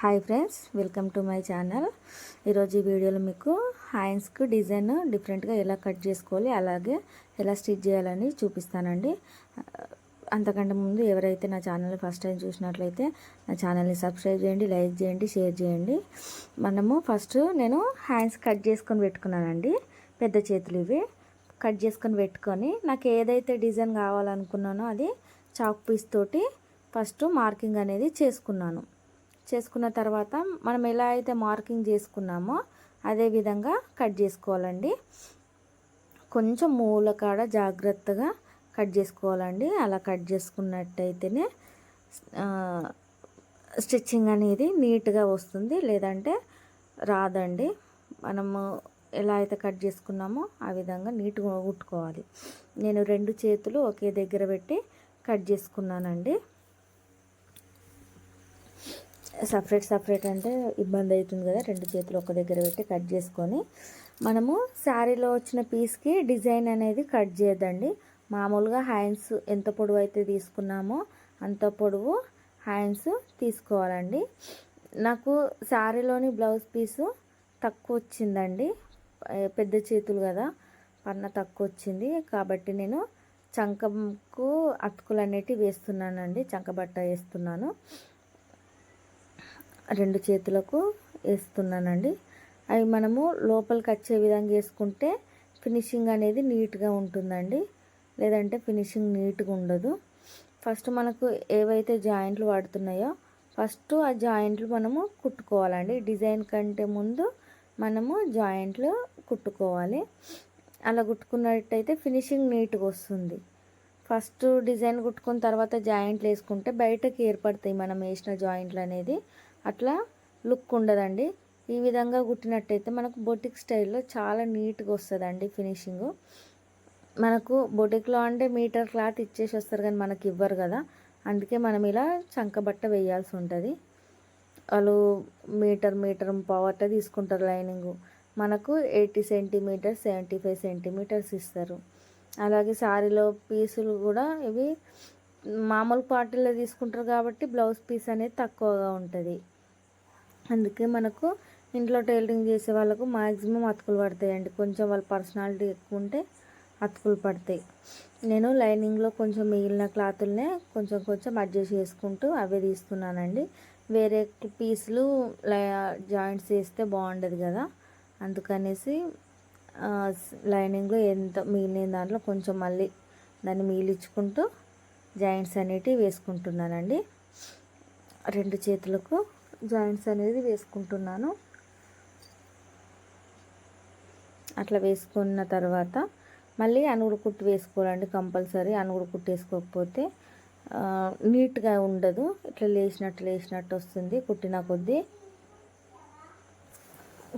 Hi friends welcome to my channel. ఈరోజు ఈ వీడియోలో మీకు హ్యాండ్స్కి డిజైన్ డిఫరెంట్గా ఎలా కట్ చేసుకోవాలి అలాగే ఎలా స్టిచ్ చేయాలని చూపిస్తానండి. అంతకంటే ముందు ఎవరైతే నా ఛానల్ ఫస్ట్ టైం చూసినట్లయితే నా ఛానల్ని సబ్స్క్రైబ్ చేయండి లైక్ చేయండి షేర్ చేయండి. మనము ఫస్ట్ నేను హ్యాండ్స్ కట్ చేసుకొని పెట్టుకున్నానండి. పెద్ద చేతులు ఇవి. కట్ చేసుకొని పెట్టుకొని నాకు ఏదైతే డిజైన్ కావాలనుకున్నానో అది చాక్ పీస్ తోటి ఫస్ట్ మార్కింగ్ అనేది చేసుకున్నాను. చేసుకున్న తర్వాత మనం ఎలా అయితే మార్కింగ్ చేసుకున్నామో అదే విధంగా కట్ చేసుకోవాలండి. కొంచెం మూల కాడ జాగ్రత్తగా కట్ చేసుకోవాలండి. అలా కట్ చేసుకున్నట్టయితేనే స్టిచ్చింగ్ అనేది నీట్గా వస్తుంది. లేదంటే రాదండి. మనము ఎలా అయితే కట్ చేసుకున్నామో ఆ విధంగా నీట్గా కుట్టుకోవాలి. నేను రెండు చేతులు ఒకే దగ్గర పెట్టి కట్ చేసుకున్నానండి. సపరేట్ సపరేట్ అంటే ఇబ్బంది అవుతుంది కదా. రెండు చేతులు ఒక దగ్గర పెట్టి కట్ చేసుకొని మనము శారీలో వచ్చిన పీస్కి డిజైన్ అనేది కట్ చేయదండి మామూలుగా హ్యాండ్స్ ఎంత పొడవు అయితే తీసుకున్నామో అంత పొడవు హ్యాండ్స్ తీసుకోవాలండి. నాకు శారీలోని బ్లౌజ్ పీసు తక్కువ వచ్చిందండి. పెద్ద చేతులు కదా పన్న తక్కువ వచ్చింది. కాబట్టి నేను చంకకు అతుకులు అనేటివి వేస్తున్నానండి. చంకబట్ట వేస్తున్నాను. రెండు చేతులకు వేస్తున్నానండి. అవి మనము లోపలికి వచ్చే విధంగా వేసుకుంటే ఫినిషింగ్ అనేది నీట్గా ఉంటుందండి. లేదంటే ఫినిషింగ్ నీట్గా ఉండదు. ఫస్ట్ మనకు ఏవైతే జాయింట్లు పడుతున్నాయో ఫస్ట్ ఆ జాయింట్లు మనము కుట్టుకోవాలండి. డిజైన్ కంటే ముందు మనము జాయింట్లు కుట్టుకోవాలి. అలా కుట్టుకున్నట్టయితే ఫినిషింగ్ నీట్గా వస్తుంది. ఫస్ట్ డిజైన్ కుట్టుకున్న తర్వాత జాయింట్లు వేసుకుంటే బయటకు ఏర్పడతాయి. మనం వేసిన జాయింట్లు అనేది అట్లా లుక్ ఉండదండి. ఈ విధంగా కుట్టినట్టయితే మనకు బొటిక్ స్టైల్లో చాలా నీట్గా వస్తుందండి ఫినిషింగ్. మనకు బొటిక్లో అంటే మీటర్ క్లాత్ ఇచ్చేసి వస్తారు కానీ మనకి ఇవ్వరు కదా. అందుకే మనం ఇలా చంకబట్ట వేయాల్సి ఉంటుంది. వాళ్ళు మీటర్ మీటర్ పావట్ట తీసుకుంటారు లైనింగ్. మనకు eighty centimetre seventy five centimetres ఇస్తారు. అలాగే శారీలో పీసులు కూడా ఇవి మామూలు పార్టీలో తీసుకుంటారు కాబట్టి బ్లౌజ్ పీస్ అనేది తక్కువగా ఉంటుంది. అందుకే మనకు ఇంట్లో టైలరింగ్ చేసే వాళ్ళకు మ్యాక్సిమం అతుకులు పడతాయండి. కొంచెం వాళ్ళ పర్సనాలిటీ ఎక్కువ ఉంటే అతుకులు పడతాయి. నేను లైనింగ్లో కొంచెం మిగిలిన క్లాతులనే కొంచెం కొంచెం అడ్జస్ట్ చేసుకుంటూ అవే తీస్తున్నానండి. వేరే పీసులు జాయింట్స్ చేస్తే బాగుండదు కదా. అందుకనేసి లైనింగ్లో ఎంత మిగిలిన దాంట్లో కొంచెం మళ్ళీ దాన్ని మిగిలించుకుంటూ జాయింట్స్ అనేటివి వేసుకుంటున్నానండి. రెండు చేతులకు జాయింట్స్ అనేది వేసుకుంటున్నాను. అట్లా వేసుకున్న తర్వాత మళ్ళీ అనుగుడు కుట్టు వేసుకోవాలండి కంపల్సరీ అనుగుడు కుట్టు వేసుకోకపోతే నీట్గా ఉండదు. ఇట్లా లేచినట్టు లేచినట్టు వస్తుంది కుట్టిన కొద్దీ.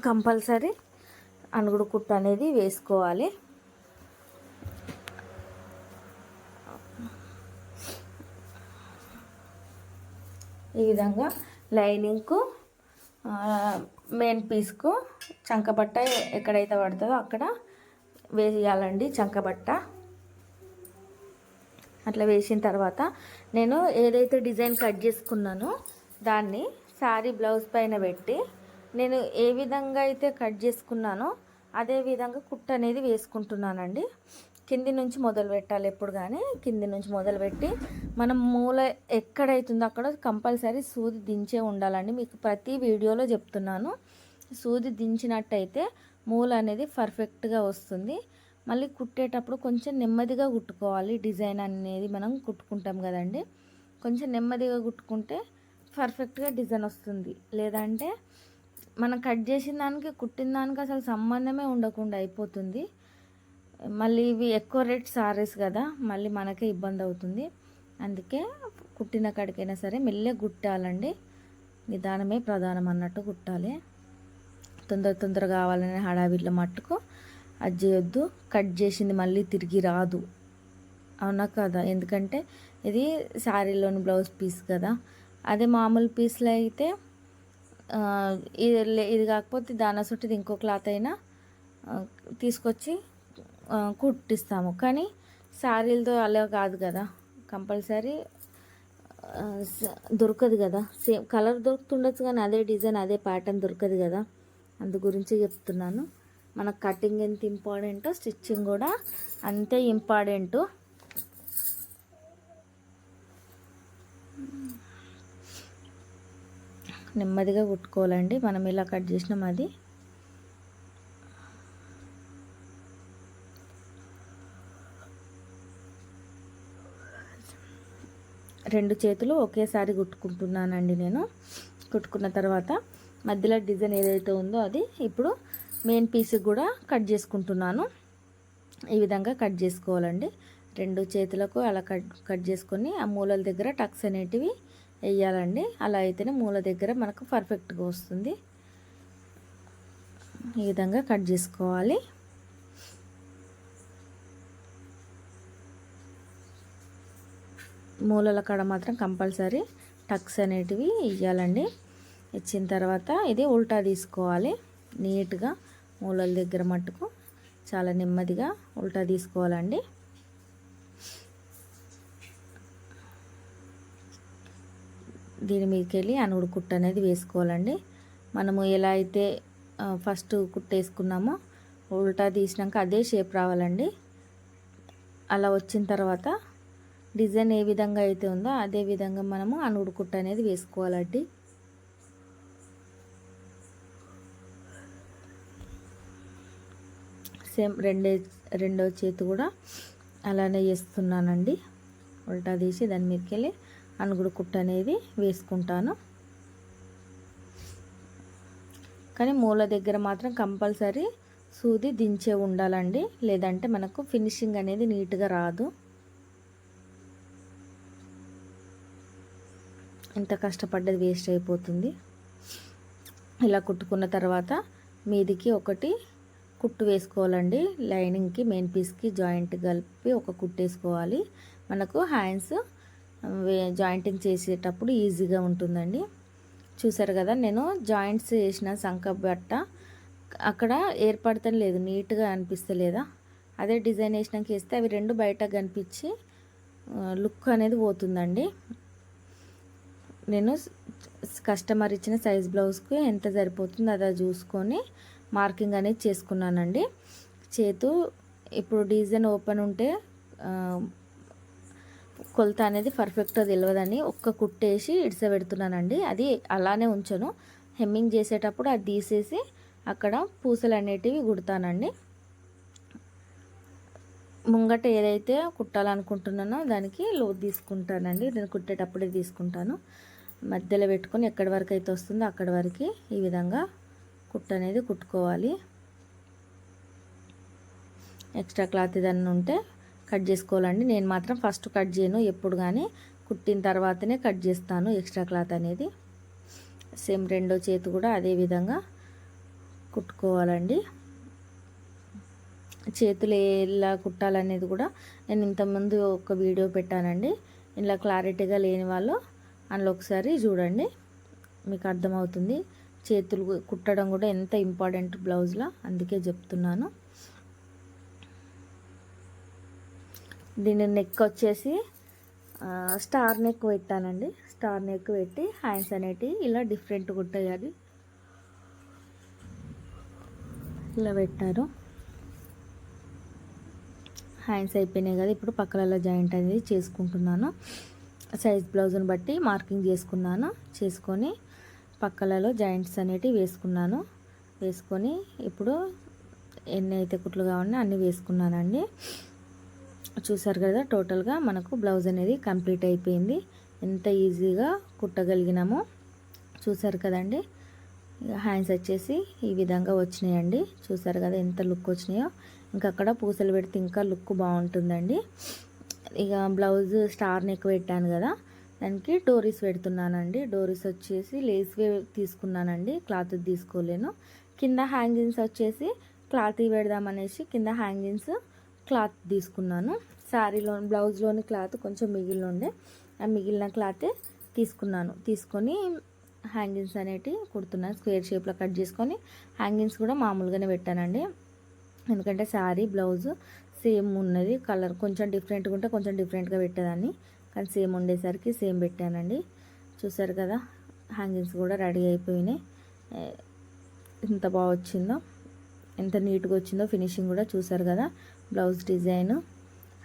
కంపల్సరీ అనుగుడు కుట్టు అనేది వేసుకోవాలి. ఈ విధంగా లైనింగ్కు మెయిన్ పీస్కు చంకబట్ట ఎక్కడైతే పడుతుందో అక్కడ వేయాలండి చంకబట్ట అట్లా వేసిన తర్వాత నేను ఏదైతే డిజైన్ కట్ చేసుకున్నానో దాన్ని శారీ బ్లౌజ్ పైన పెట్టి నేను ఏ విధంగా అయితే కట్ చేసుకున్నానో అదే విధంగా కుట్ట అనేది వేసుకుంటున్నానండి. కింది నుంచి మొదలు పెట్టాలి ఎప్పుడు కానీ. కింది నుంచి మొదలుపెట్టి మనం మూల ఎక్కడైతుందో అక్కడ కంపల్సరీ సూది దించే ఉండాలండి. మీకు ప్రతి వీడియోలో చెప్తున్నాను. సూది దించినట్టయితే మూల అనేది పర్ఫెక్ట్గా వస్తుంది. మళ్ళీ కుట్టేటప్పుడు కొంచెం నెమ్మదిగా కుట్టుకోవాలి. డిజైన్ అనేది మనం కుట్టుకుంటాం కదండి. కొంచెం నెమ్మదిగా కుట్టుకుంటే పర్ఫెక్ట్గా డిజైన్ వస్తుంది. లేదంటే మనం కట్ చేసిన దానికి కుట్టిన దానికి అసలు సంబంధమే ఉండకుండా అయిపోతుంది. మళ్ళీ ఇవి ఎక్కువ రేట్ సారీస్ కదా మళ్ళీ మనకే ఇబ్బంది అవుతుంది. అందుకే కుట్టిన కాడికైనా సరే మెల్లె కుట్టాలండి. నిదానమే ప్రధానం అన్నట్టు కుట్టాలి. తొందర తొందర కావాలనే హడావిడ్ల మట్టుకు అది చేయొద్దు. కట్ చేసింది మళ్ళీ తిరిగి రాదు. అవునా కదా? ఎందుకంటే ఇది శారీలోని బ్లౌజ్ పీస్ కదా. అదే మామూలు పీస్లో అయితే ఇది ఇది కాకపోతే దాన సుట్టిది ఇంకో క్లాత్ అయినా తీసుకొచ్చి కుట్టిస్తాము. కానీ శారీలతో అలా కాదు కదా. కంపల్సరీ దొరకదు కదా. సేమ్ కలర్ దొరుకుతుండొచ్చు కానీ అదే డిజైన్ అదే ప్యాటర్న్ దొరకదు కదా. అందు గురించి చెప్తున్నాను. మన కటింగ్ ఎంత ఇంపార్టెంటో స్టిచ్చింగ్ కూడా అంతే ఇంపార్టెంట్. నెమ్మదిగా కుట్టుకోవాలండి. మనం ఇలా కట్ చేసినాం అది. రెండు చేతులు ఒకేసారి కుట్టుకుంటున్నానండి నేను. కుట్టుకున్న తర్వాత మధ్యలో డిజైన్ ఏదైతే ఉందో అది ఇప్పుడు మెయిన్ పీస్ కూడా కట్ చేసుకుంటున్నాను. ఈ విధంగా కట్ చేసుకోవాలండి. రెండు చేతులకు అలా కట్ కట్ చేసుకొని ఆ మూలల దగ్గర టక్స్ అనేటివి వేయాలండి. అలా అయితేనే మూల దగ్గర మనకు పర్ఫెక్ట్గా వస్తుంది. ఈ విధంగా కట్ చేసుకోవాలి. మూలల కాడ మాత్రం కంపల్సరీ టక్స్ అనేటివి ఇవ్వాలండి ఇచ్చిన తర్వాత ఇది ఉల్టా తీసుకోవాలి. నీట్గా మూలల దగ్గర మట్టుకు చాలా నెమ్మదిగా ఉల్టా తీసుకోవాలండి. దీని మీదకి వెళ్ళి అనుగుడు కుట్టు అనేది వేసుకోవాలండి. మనము ఎలా అయితే ఫస్ట్ కుట్టేసుకున్నామో ఉల్టా తీసినాక అదే షేప్ రావాలండి. అలా వచ్చిన తర్వాత డిజైన్ ఏ విధంగా అయితే ఉందో అదే విధంగా మనము అనుగుడు కుట్ట అనేది వేసుకోవాలండి. సేమ్ రెండే రెండో చేతి కూడా అలానే చేస్తున్నానండి ఉల్టా తీసి దాని మీదకి వెళ్ళి అనుగుడు కుట్ట అనేది వేసుకుంటాను. కానీ మూల దగ్గర మాత్రం కంపల్సరీ సూది దించే ఉండాలండి. లేదంటే మనకు ఫినిషింగ్ అనేది నీట్గా రాదు. ఇంత కష్టపడ్డది వేస్ట్ అయిపోతుంది. ఇలా కుట్టుకున్న తర్వాత మీదికి ఒకటి కుట్టు వేసుకోవాలండి. లైనింగ్కి మెయిన్ పీస్కి జాయింట్ కలిపి ఒక కుట్టు వేసుకోవాలి. మనకు హ్యాండ్స్ జాయింటింగ్ చేసేటప్పుడు ఈజీగా ఉంటుందండి. చూసారు కదా నేను జాయింట్స్ వేసిన సంఖ బట్ట అక్కడ ఏర్పడటం లేదు నీట్గా అనిపిస్తలేదా? అదే డిజైన్ వేసినాక వేస్తే అవి రెండు బయట కనిపించి లుక్ అనేది పోతుందండి. నేను కస్టమర్ ఇచ్చిన సైజ్ బ్లౌజ్కి ఎంత సరిపోతుందో అదా చూసుకొని మార్కింగ్ అనేది చేసుకున్నానండి. చేతు ఇప్పుడు డిజైన్ ఓపెన్ ఉంటే కొలత అనేది పర్ఫెక్ట్గా తెలియదని ఒక్క కుట్టేసి ఇడిస పెడుతున్నానండి. అది అలానే ఉంచను. హెమ్మింగ్ చేసేటప్పుడు అది తీసేసి అక్కడ పూసలు అనేటివి కుడతానండి. ముంగట ఏదైతే కుట్టాలనుకుంటున్నానో దానికి లోతు తీసుకుంటానండి. నేను కుట్టేటప్పుడే తీసుకుంటాను. మధ్యలో పెట్టుకొని ఎక్కడి వరకు అయితే వస్తుందో అక్కడి వరకు ఈ విధంగా కుట్టు అనేది కుట్టుకోవాలి. ఎక్స్ట్రా క్లాత్ ఏదన్నా ఉంటే కట్ చేసుకోవాలండి. నేను మాత్రం ఫస్ట్ కట్ చేయను ఎప్పుడు కానీ. కుట్టిన తర్వాతనే కట్ చేస్తాను ఎక్స్ట్రా క్లాత్ అనేది. సేమ్ రెండో చేతి కూడా అదే విధంగా కుట్టుకోవాలండి. చేతులు ఎలా కుట్టాలనేది కూడా నేను ఇంతకుముందు ఒక వీడియో పెట్టానండి. ఇలా క్లారిటీగా లేని వాళ్ళు అందులో ఒకసారి చూడండి. మీకు అర్థమవుతుంది. చేతులు కుట్టడం కూడా ఎంత ఇంపార్టెంట్ బ్లౌజ్లో అందుకే చెప్తున్నాను. దీని నెక్ వచ్చేసి స్టార్ నెక్ పెట్టానండి. స్టార్ నెక్ పెట్టి హ్యాండ్స్ అనేటివి ఇలా డిఫరెంట్ కుట్టేయాలి ఇలా పెట్టారు. హ్యాండ్స్ అయిపోయినాయి కదా ఇప్పుడు పక్కలలో జాయింట్ అనేది చేసుకుంటున్నాను. సైజ్ బ్లౌజ్ని బట్టి మార్కింగ్ చేసుకున్నాను. చేసుకొని పక్కలలో జాయింట్స్ అనేటివి వేసుకున్నాను. వేసుకొని ఇప్పుడు ఎన్ని అయితే కుట్లు కావాలని అన్నీ వేసుకున్నానండి. చూసారు కదా టోటల్గా మనకు బ్లౌజ్ అనేది కంప్లీట్ అయిపోయింది. ఎంత ఈజీగా కుట్టగలిగినామో చూసారు కదండి. హ్యాండ్స్ వచ్చేసి ఈ విధంగా వచ్చినాయండి. చూసారు కదా ఎంత లుక్ వచ్చినాయో. ఇంకా అక్కడ పూసలు పెడితే ఇంకా లుక్ బాగుంటుందండి. ఇక బ్లౌజ్ స్టార్ నెక్ పెట్టాను కదా దానికి డోరీస్ పెడుతున్నానండి. డోరీస్ వచ్చేసి లేస్ వే తీసుకున్నానండి క్లాత్ తీసుకోలేను. కింద హ్యాంగింగ్స్ వచ్చేసి క్లాత్ పెడదామనేసి కింద హ్యాంగింగ్స్ క్లాత్ తీసుకున్నాను. శారీలో బ్లౌజ్లోని క్లాత్ కొంచెం మిగిలిన ఉండే ఆ మిగిలిన క్లాతే తీసుకున్నాను. తీసుకొని హ్యాంగింగ్స్ అనేటివి కుడుతున్నాను స్క్వేర్ షేప్లో కట్ చేసుకొని హ్యాంగింగ్స్ కూడా మామూలుగానే పెట్టానండి. ఎందుకంటే శారీ బ్లౌజ్ సేమ్ ఉన్నది కలర్ కొంచెం డిఫరెంట్గా ఉంటే కొంచెం డిఫరెంట్గా పెట్టేదాన్ని. కానీ సేమ్ ఉండేసరికి సేమ్ పెట్టానండి. చూసారు కదా హ్యాంగింగ్స్ కూడా రెడీ అయిపోయినాయి. ఎంత బాగా వచ్చిందో ఎంత నీట్గా వచ్చిందో ఫినిషింగ్ కూడా చూసారు కదా బ్లౌజ్ డిజైన్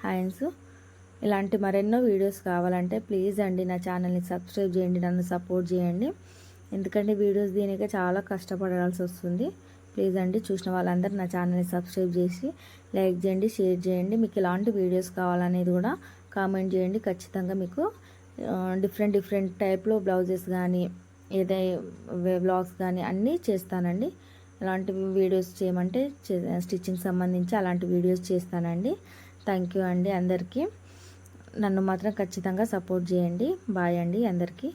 హ్యాండ్స్. ఇలాంటి మరెన్నో వీడియోస్ కావాలంటే ప్లీజ్ అండి నా ఛానల్ని సబ్స్క్రైబ్ చేయండి నన్ను సపోర్ట్ చేయండి. ఎందుకంటే వీడియోస్ దీనికే చాలా కష్టపడాల్సి వస్తుంది. ప్లీజ్ అండి చూసిన వాళ్ళందరూ నా ఛానల్ని సబ్స్క్రైబ్ చేసి లైక్ చేయండి షేర్ చేయండి. మీకు ఇలాంటి వీడియోస్ కావాలనేది కూడా కామెంట్ చేయండి. ఖచ్చితంగా మీకు డిఫరెంట్ డిఫరెంట్ టైప్లో బ్లౌజెస్ కానీ ఏదై వ్లాగ్స్ కానీ అన్నీ చేస్తానండి. అలాంటి వీడియోస్ చేయమంటే స్టిచ్చింగ్ సంబంధించి అలాంటి వీడియోస్ చేస్తానండి. థ్యాంక్ యూ అండి అందరికీ. నన్ను మాత్రం ఖచ్చితంగా సపోర్ట్ చేయండి. బాయ్ అండి అందరికీ.